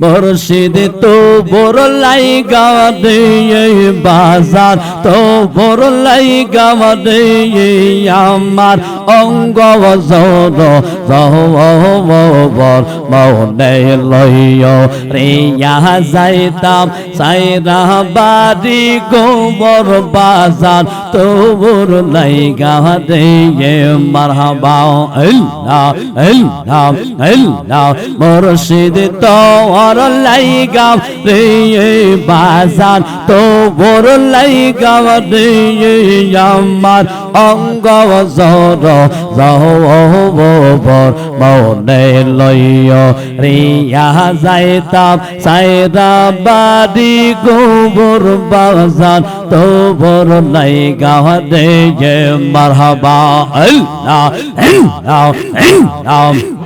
মুর্শিদ তো লাই গাওয়া দে বাজার, তো লাই গাওয়া দে আমার অঙ্গ জর জহবর মনে যাইতাম, সাইরা বাড়ি, গোবর বাজার, তো লাই গাওয়া দে মারহাবা। আল্লাহ আল্লাহ আল্লাহ, মুর্শিদ তো আর লাইগা রে বাজার তো বড় লাইগা রে আমার অঙ্গ জর জহবর মনে লইয় রিয়া যাইতাম সাইরা বাড়ি গোবর বাজার তো বড় লাইগা রে মারহাবা। আল্লাহ আল্লাহ আল্লাহ।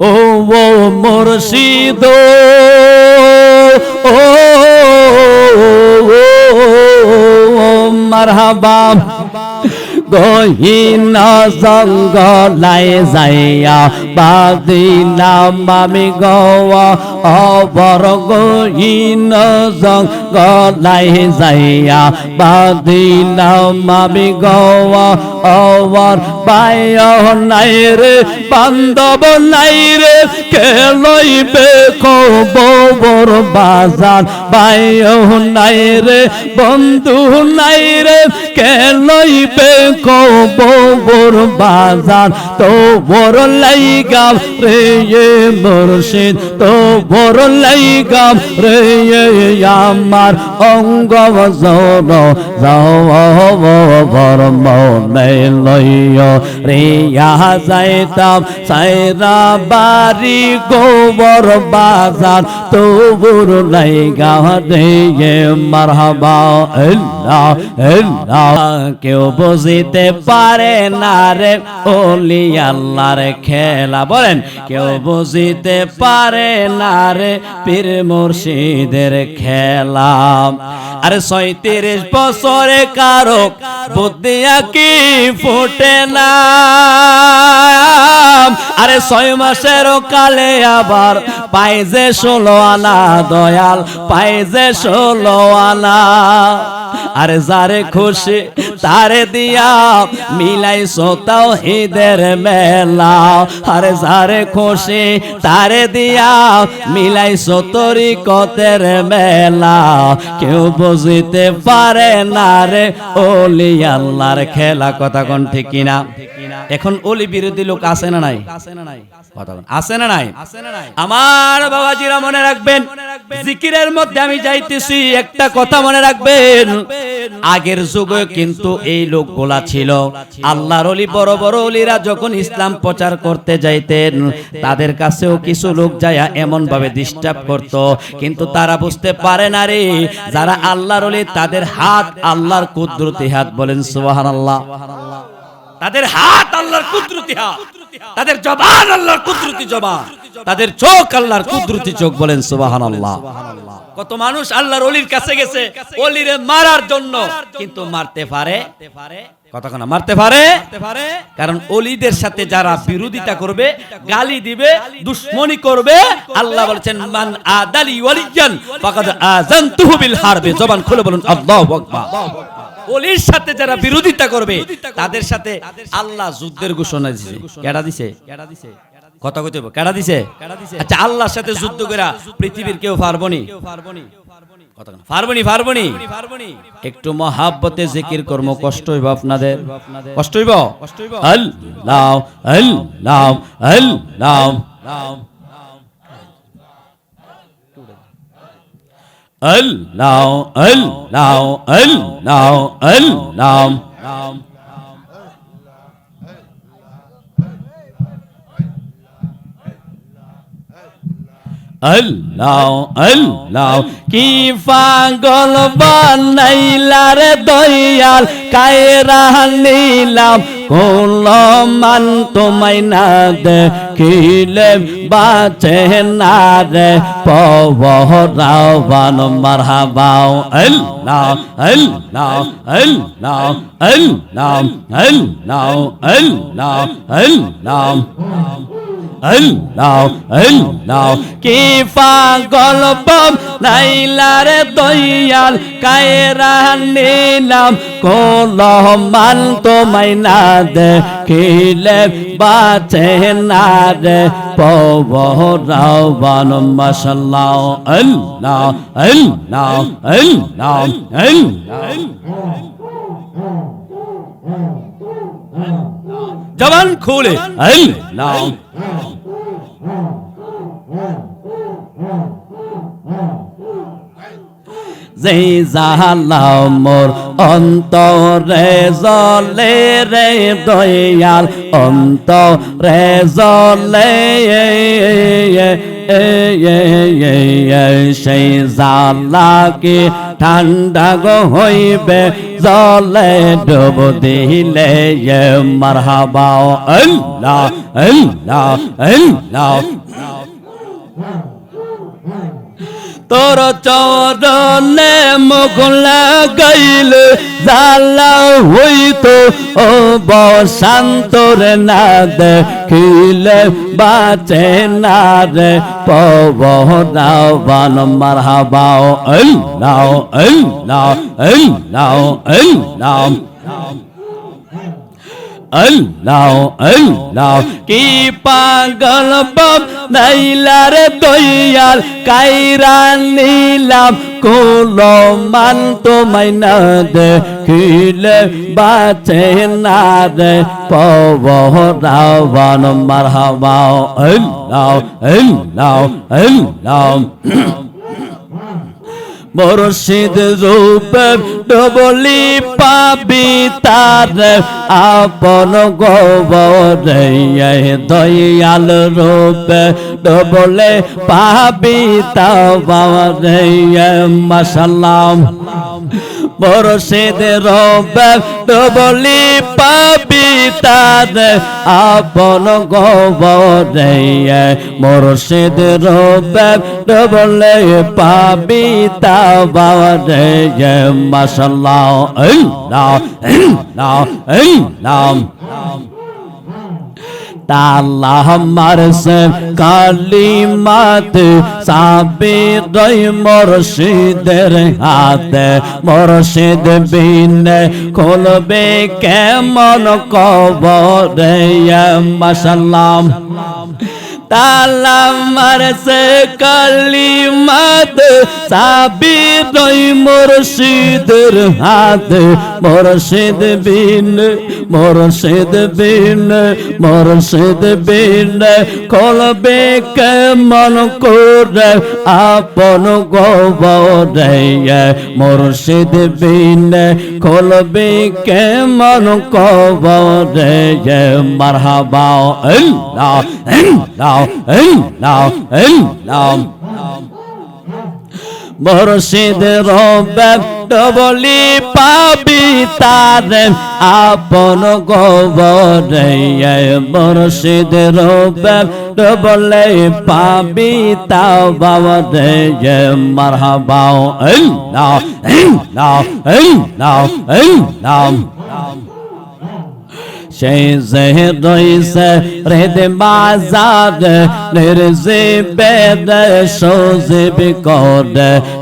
ও ও মুর্শিদ ও মারহাবা গহীন জঙ্গলাই যাইয়া বাদিলাম আমি গওয়া অবর গহীন জঙ্গলাই যাইয়া বাদিলাম আমি গওয়া অবর পায় নাই রে বান্ধব নাই রে কে লইবে কবর বাজার? পায় নাই রে বন্ধু নাই রে কে লইবে কবর বাজার তো বড় লাইগাম রে মুর্শিদ তো বড় লাইগাম রে আমার অঙ্গ জর মনে লইয় রে যাইতাম সাইরা বাড়ি, গোবর বাজার তো বড় লাইগাম রে মারহাবা। আল্লাহ আল্লাহ, কেউ বুঝিতে পারে না রে ওলি আল্লাহর খেলা। বলেন, কেউ বুঝিতে পারে না রে পীর মুর্শিদের খেলা। আরে সৈত্রিশ বছরে কারও বুদ্ধিয়া কি ফুটে না। আরে ছয় মাসের কালে আবার পাই যে ষোলো আনা দয়াল, পাই যে ষোলো আনা। আরে যারে খুশি, তারে দিয়া মিলাই সোতাও হিদের মেলা। আরে যারে খুশি, তারে দিয়া মিলাই সতরি কতের মেলা। কেউ বুঝিতে পারে না রে ওলি আল্লাহর খেলা, কথা কোন ঠিক কিনা? এখন ওলি বিরোধী লোক আছে না নাই? আছে না নাই? আমার বাবাজিরা মনে রাখবেন, জিকিরের মধ্যে আমি যাইতেছি, একটা কথা মনে রাখবেন আগের যুগে কিন্তু এই লোকগুলা ছিল। আল্লাহর অলি বড় বড় অলিরা যখন ইসলাম প্রচার করতে যাইতেন তাদের কাছেও কিছু লোক যায় এমন ভাবে ডিস্টার্ব করত। কিন্তু তারা বুঝতে পারে না রে যারা আল্লাহর অলি তাদের হাত আল্লাহর কুদরতি হাত বলেন সুবহানাল্লাহ। তাদের হাত আল্লাহর কুদরতি হাত তাদের জবান আল্লাহর কুদরতি জবান। তাদের চোখ আল্লাহর কুদরতি চোখ বলেন সুবহানাল্লাহ। কত মানুষ আল্লাহর অলির কাছে গেছে অলিরে মারার জন্য। কিন্তু মারতে পারে? কতক্ষণ মারতে পারে? কারণ অলিদের সাথে যারা বিরোধিতা করবে গালি দিবে দুশ্মনী করবে আল্লাহ বলেছেন মান আদালি ওয়ালিয়ান ফাকাদ আযানতুহু বিল হারবে। জবান খুলে বলুন আল্লাহু আকবার। অলির সাথে যারা বিরোধিতা করবে তাদের সাথে আল্লাহ যুদ্ধের ঘোষণা দিছে। কেডা কেডা দিছে? কথা কইতে কেডা দিছে? আচ্ছা আল্লাহর সাথে যুদ্ধ করা পৃথিবীর কেউ পারবনি একটু মহাব্বতে জিকির কর্ম কষ্ট হইব আপনাদের। কষ্ট হইব আল লাম আল্লাহ আল্লাহ, কি পাগল বানাইলার দয়াল, কায়রা নিলাম, কোন মান তোমায় না দেখিলে বাঁচে না রে পবরাবান মারহাবাও আল্লাহ আল্লাহ আল্লাহ আল্লাহ আল্লাহ আল্লাহ আল্লাহ। আল্লাহ আল্লাহ কি পাগল বম লাইলার দয়াল কায়রা নিলাম কলহ মান তোমায় না দেখিলে বাঁচে না রে পবরাবান মশাল্লাহ আল্লাহ আল্লাহ আল্লাহ আল্লাহ জবান খুলে আল্লাহ যে জাহালাও মোর অন্তরে জলে রে দয়াল অন্তরে জলে সেই জালাকে ঠান্ডা গো হইবে জলে ডুব দিলে মারহাবাও আল্লাহ আল্লাহ আল্লাহ। তোর চরণে মুগলা গাইল জালা হইতো, ও বসন্তর না দেখিলে বাঁচে না রে পবরাবান মারহাবাও আল্লাহ আল্লাহ আল্লাহ আল্লাহ আল্লাহ আল্লাহ। কি পাগল বম নাইলার দয়াল, কাইরা নিলাম কোল মান তোমায় না দেখিলে বাঁচে না রে পবরাবান মারহাবাও আল্লাহ আল্লাহ আল্লাহ। মুর্শিদ রূপে ডবলি পাবি তার আপন গোবরে দয়াল রূপে ডবলে পাবি তাবারে মশালাম মুর্শিদ রূপ ডবলি পাবি তাদ আপন গোবরে। মুর্শিদ রূপ ডবলে পাবি তাবারে। মশাল্লাহ নাম আল্লাহ আল্লাহ তাল্লাহ মারসে কালিমাত সাবি দই মুর্শিদের হাতে। মুর্শিদ বিন খুলবে কেমন কবরে মাসাল্লাম তালা মারসে কালিমাত সাবি দই মুর্শিদের হাতে। মুর্শিদ বিন মুর্শিদ বিন মুর্শিদ বিন, কলবে কেমন করে আপন গোবরে মুর্শিদ বিন, কলবে কেমন কবরে মারহাবা, আল্লাহ আল্লাহ। মুর্শিদ রবে ডবলি পাবি তার, আপন গোবরে মুর্শিদ রবে ডবলে পাবি তা বাবরে মারহাবাও আল্লাহ আল্লাহ আল্লাহ আল্লাহ সেই জেহে রইছে হৃদ বাজার নির্জি বেদ সজিব কর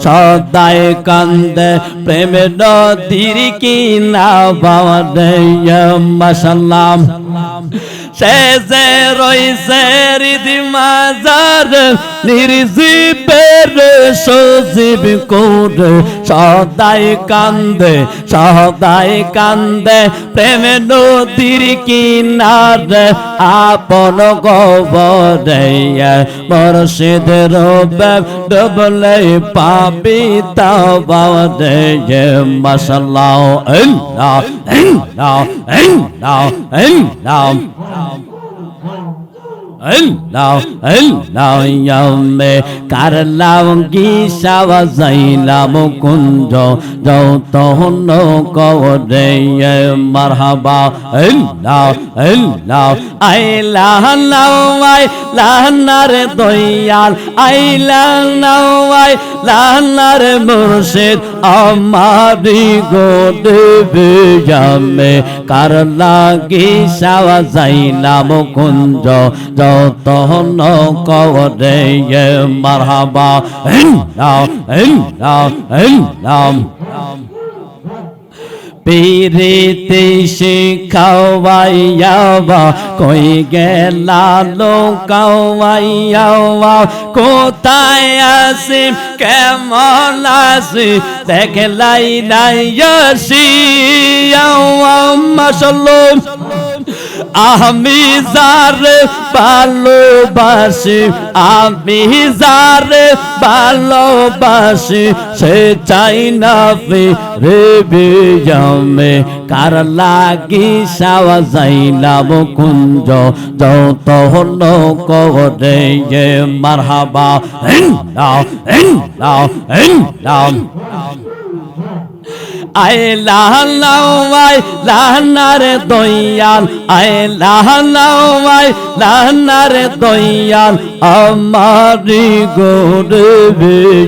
সদাই কান্দে প্রেম নদীর কি না বাবারে মশাল্লাম সে যে রইছে হৃদ মাজার নির্জি বেদ সজিব কর সদাই কান্দে সদাই কান্দে প্রেম নদীর কিনার আপন গোবরে। মুর্শিদ রবে ডবলে পাবি তাবারে মশাল্লাহ আল্লাহ আল্লাহ আল্লাহ আল্লাহ আল্লাহ আল্লাহ ইয়ামে কারলাম গিসাব যাইলাম কুঞ্জ যৌত হন কবরে মারহাবা আল্লাহ আল্লাহ আইলাহ নাওয়াই লাহনার দয়াল আইলা নাওয়াই লাহনার মুর্শিদ আমারি গো দেবে যামে কারলা গিসাব যাইলাম কুঞ্জ যত নকরে মারহাবা। নাম নাম নাম পিরিতি শিখাওয়াইয়াবা কই গেলা লোকাওয়াইয়াবা কোথায় আসি কেমন আসি দেখলাই নাই আসি মাসাল্লাম আমি যারে ভালোবাসি, আমি যারে ভালোবাসি, সে চাই না রে বিজমে কার লাগি সাওয়া যাইলাম কুঞ্জ যত হলো করে মারহাবা। নাও নাও নাও আয় লাহাই লাহানারে দয়াল, আয় লাহাই লাহানারে দয়াল। আমারি গোরে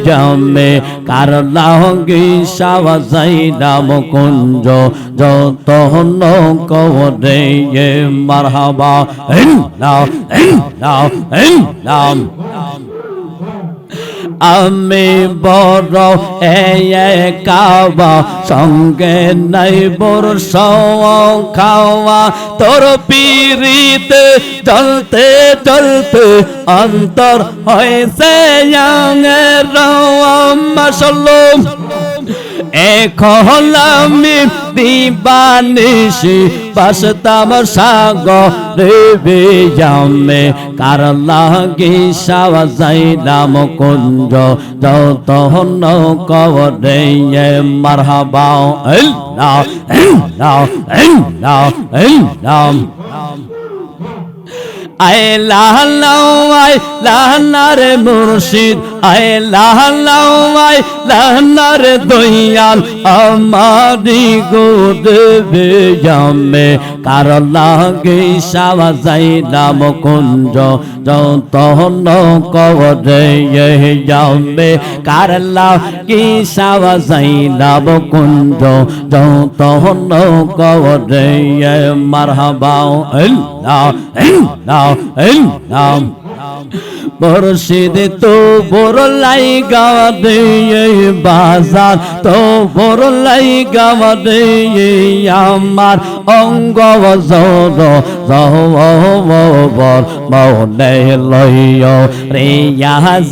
জামে কার লাহঙ্গি সাওয়া যাইলাম কুঞ্জ। যত কবরে মারহাবা। নাও নাও নাও আমি বড় কাবা সঙ্গে নাই বড় খাওয়া। তোর পিরিতে চলতে চলতে অন্তর হয়েছে মাসলম এখন আমি দিবানিসি বাসতাম সাগরে বেজামে কার লাগি সাওয়া যাইলাম কুঞ্জ যত হন কবরে মারহাবা। আল্লাহ আল্লাহ আল্লাহ আল্লাহ আয় লাহাল্লাও আয় লাহান্নার মুর্শিদ, আয় লাহাল্লাও আয় লাহান্নার দয়াল। আমারি গোদেবে জামে, কার লাগে সাওয়া যাইলাম কুঞ্জ যত কবরে জামে, কার লাগে সাওয়া যাইলাম কুঞ্জ যত কবরে মারহাবা আল্লাহ মুর্শিদ তো বড় লাই গাওয়া দে বাজার, তো বড় লাই গাওয়া দে আমার অঙ্গ জর জহবর মনে লইয় রে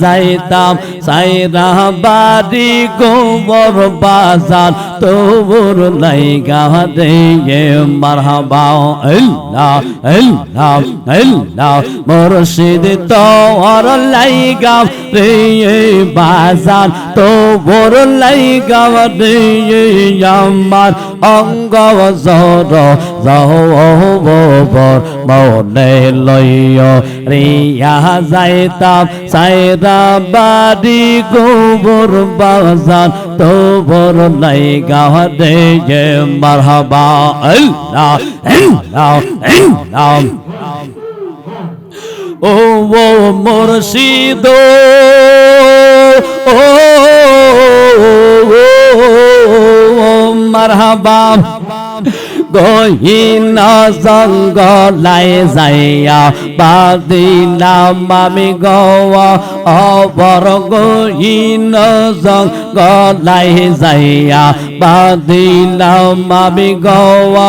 যাইতাম সাইরা বাড়ি গোবর বাজার তো বড় লাই গাওয়া দে মারহাবা। আল্লাহ আল্লাহ আল্লাহ, মুর্শিদ তো ওর লাইগা রে বাজার। তো বড় লাইগা রে আমার অঙ্গ জর জহবর মনে লইয় রিয়া যাইতাম, সাইরা বাড়ি গোবর বাজার তো বড় লাইগা রে মারহাবা, আল্লাহ আল্লাহ আল্লাহ। ও ও, মারহাবা। গহীন জঙ্গলাই যাইয়া বাদিলাম আমি গওয়া অবর গহীন জঙ্গলাই যাইয়া বাদিলাম আমি গওয়া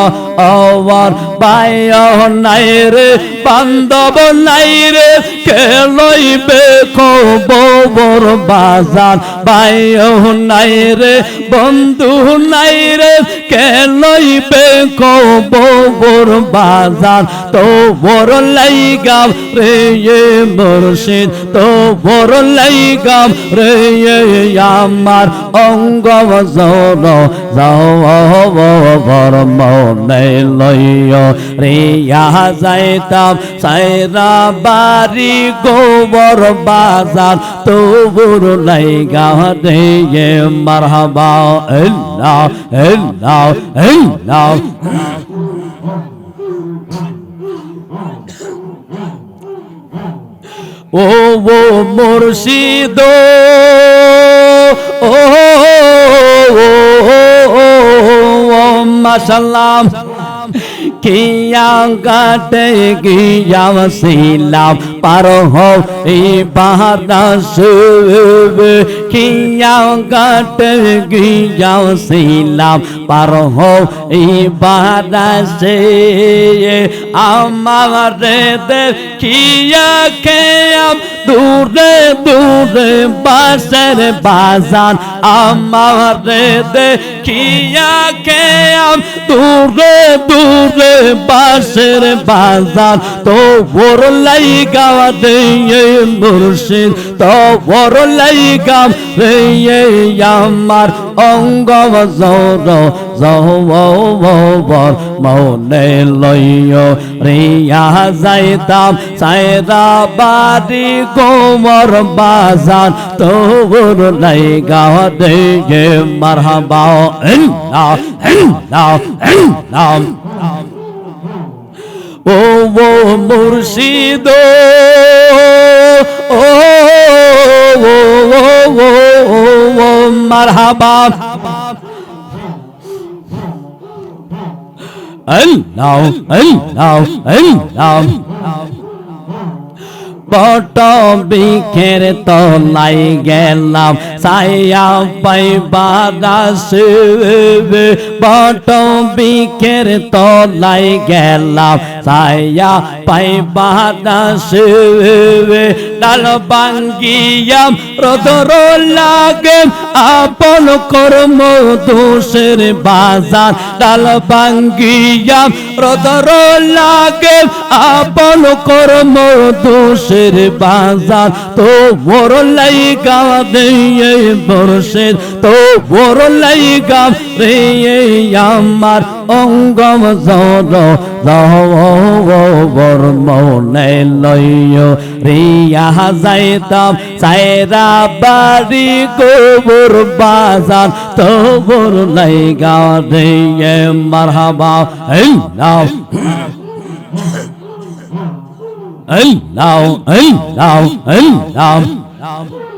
অবর বায় নাই রে বান্ধব নাই রে খেলইবে খবর বাজার? বায় নাই রে, বন্ধু নাই রে খেলইবে খবর বাজার তো বড় লাইগাম রে মুর্শিদ তো বড় লাইগাম রে আমার অঙ্গ জর যাও বর মনে লইয় রে যাইতাম সাইরা বাড়ি গোবর বাজার তো বড় লাইগা রে মারহাবা। আল্লাহ আল্লাহ আল্লাহ ও ও মুর্শিদ ও মাশাল্লাহ। किया गट गया वसीला पर हो इबारस किया गट गया वसीला पर हो इबारस अमर किया के अब दूर दूर बसर बाज़ार अमर किया के अब दूर दूर বাসের বাজান তো ওর লাই গাওয়া দিয়ে মুর্শিদ তো ওর লাই গাম রে আমার অঙ্গ জর জবর মনে লইয় রিয়া যাইতাম সায়রা বাড়ি গোমর বাজান তোর লাই গাওয়া দিয়ে মারহাবা। নাও নাও নাও ও ও মুর্শিদ ও ও ও ও মারহাবা। আল্লাহ আল্লাহ আল্লাহ। বট বিখের তলাই গেলাম সায়া পাইবা দাসে বট বিখের তলাই গেলাম সায়া পাইবা দাসে ডাল বাঙ্গিয়াম রদর লাগে, আপন কর্ম দোষের বাজার। ডাল বাঙ্গিয়াম রদর লাগে আপন কর্ম দোষের বাজার। তো বড় লাই গাওয়া দিয়ে বর্ষের তো বড় লাই গাম রে আমার। অঙ্গম জর বর মনে লইয় রিয়া যাইতাম সাইরা বাড়ি গোবর বাজার তো বড় লাই গাওয়া দিয়ে মারহাবা। নাও। Allah, Allah, Allah.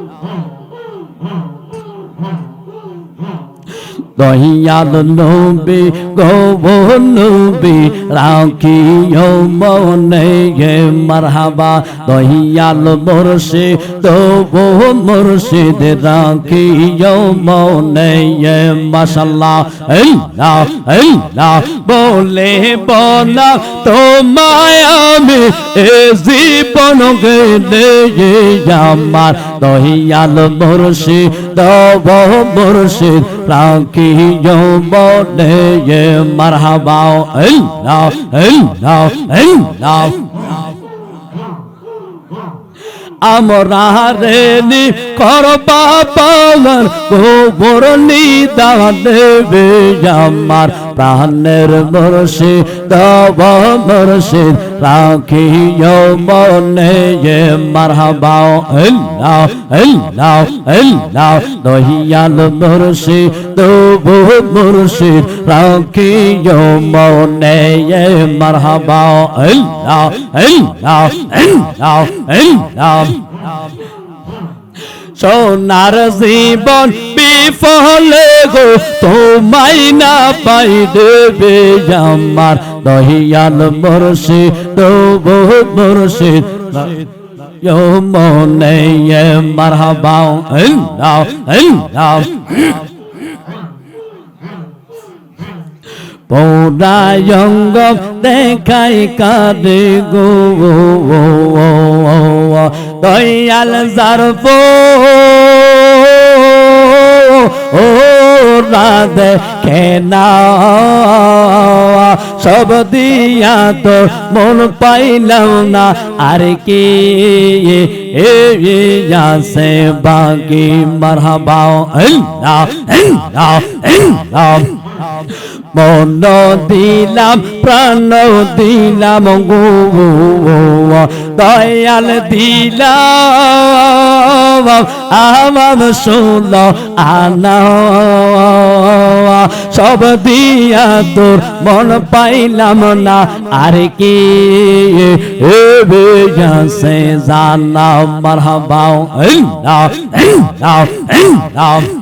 দহিয়াল নবী গোবর নবী রাখিও মনে গে মারহাবা। দহিয়াল মরশে তবু মুর্শিদ রাখিও মনে গে মাশাল্লাহ। আল্লাহ আল্লাহ বলে বলা তোমায় আমি এ জীবন গেলে আমার। দহিয়াল মুর্শিদ তব মুর্শিদ রাখি যৌবনে মারহাবাও ইল্লা ইল্লা ইল্লা আমরা রে নি করবা পাওয়ার গোবর নিদান দেবে আমার প্রাণের মরসে, দব মরসে, রাখিও মনে যে মারহাবাও আল্লাহ আল্লাহ আল্লাহ, দহিয়াল মরসে দব মরসে, রাখিও মনে যে মারহাবাও আল্লাহ আল্লাহ আল্লাহ আল্লাহ সোনার জীবন বিফলে গো, তোমায় না পাই দেবে আমার দহিয়াল মরশি তবু মুর্শিদ মনে মারহাবাও হ্যাঁ আল্লাহ পৌরায়ঙ্গ দেখাই কাদে গো দয়াল জারপ ও রাধে কেনা সব দিয়া তো মন পাইলাম না, আর কি সে বাকি? মারহাবা মন দিলাম, প্রাণ দিলাম, গো দয়াল দিলাম, আমার শুনল আনা, সব দিয়া তোর মন পাইলাম না, আর কি জানা মারহাবা আল্লাহ আল্লাহ আল্লাহ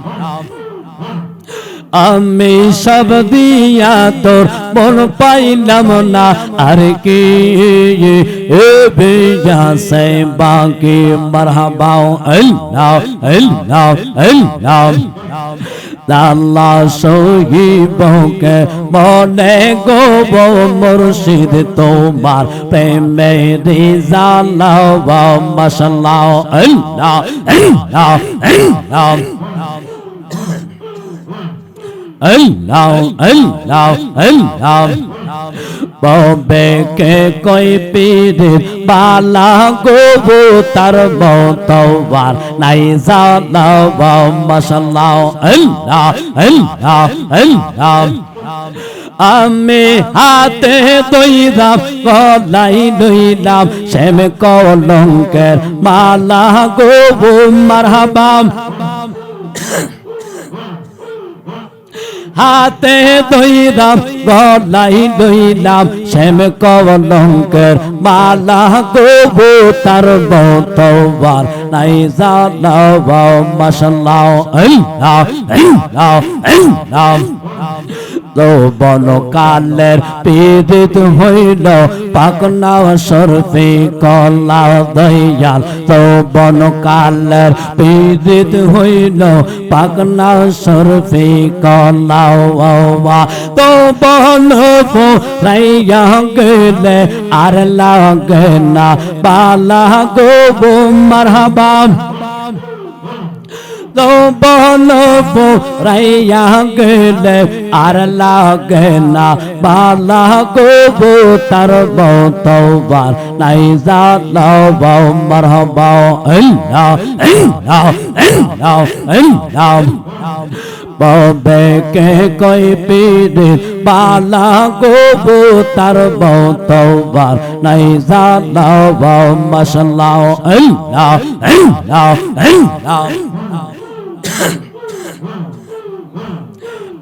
আমি সব দিয়া তোর মন পাইলাম না। আর কি? সে বাকি মরহবাও আল্লাহ আল্লাহ আল্লাহ। আল্লাহ সহিবকে মনে গোব মুর্শিদ তোমার প্রেমে রিজালাও মশাল্লাহ আল্লাহ আল্লাহ আল্লাহ। আল্লাহ আল্লাহ আল্লাহ। ববে কে কই পীর বালা গোবো তার মতবার নাই জানাব মাশাল্লাহ। আল্লাহ আল্লাহ আল্লাহ। আমি হাতে দইলাম গলাই লইলাম, শ্যাম কলঙ্কের মালা গোবো মারহাবাম হাতে দইলাম গলাই লইলাম, শ্যাম কলঙ্কের মালা গোবো তার বতবার নাই জানাব মাশাল্লাহ এই আল্লাহ এই তো বন কালের পীড়িত হইল পাকনা সরফে কলা দয়াল। তো বন কালের পীড়িত হইল পাকনা সরফে কলা তো বন রাইয়া গেলে আর লাগে না, বালা গো মারহাবা তো বলব রাইয়া গেলে আর লাগে না বালা গোবো তার বতবার নাই জালাব মারহাবা আল্লাহ আল্লাহ আল্লাহ আল্লাহ ববে কে কই পীরে বালা গোবো তার বতবার নাই জালাব মাশাল্লাহ আল্লাহ আল্লাহ আল্লাহ